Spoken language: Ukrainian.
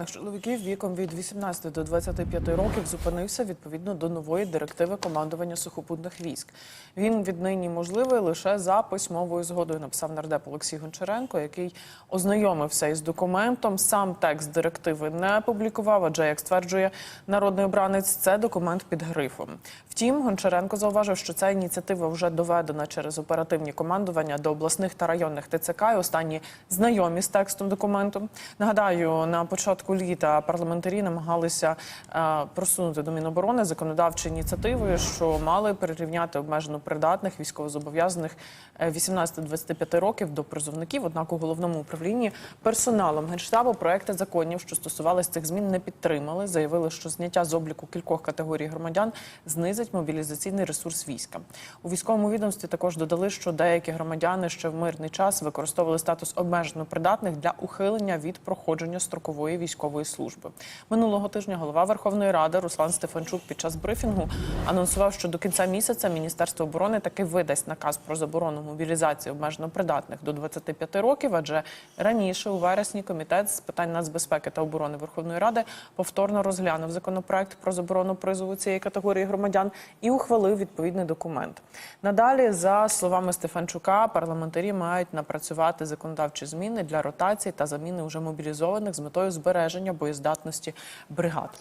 придатних чоловіків віком від 18 до 25 років зупинився відповідно до нової директиви командування сухопутних військ. Він віднині можливий лише за письмовою згодою. Написав нардеп Олексій Гончаренко, який ознайомився із документом. Сам текст директиви не публікував, адже як стверджує народний обранець, це документ під грифом. Втім, Гончаренко зауважив, що ця ініціатива вже доведена через оперативні командування до обласних та районних ТЦК. І останні знайомі з текстом документу. Нагадаю, на початку літа парламентарі намагалися е, просунути до Міноборони законодавчі ініціативи, що мали перерівняти обмежено придатних військовозобов'язаних е, 18-25 років до призовників. Однак у головному управлінні персоналом генштабу проекти законів, що стосувалися цих змін, не підтримали. Заявили, що зняття з обліку кількох категорій громадян знизить мобілізаційний ресурс війська. У військовому відомстві також додали, що деякі громадяни ще в мирний час використовували статус обмежено придатних для ухилення від проходження строкової військової служби. Минулого тижня голова Верховної Ради Руслан Стефанчук під час брифінгу анонсував, що до кінця місяця Міністерство оборони таки видасть наказ про заборону мобілізації обмежено придатних до 25 років. Адже раніше у вересні комітет з питань нацбезпеки та оборони Верховної Ради повторно розглянув законопроект про заборону призову цієї категорії громадян і ухвалив відповідний документ. Надалі, за словами Стефанчука, парламентарі мають напрацювати законодавчі зміни для ротації та заміни уже мобілізованих з метою збереження боєздатності бригад.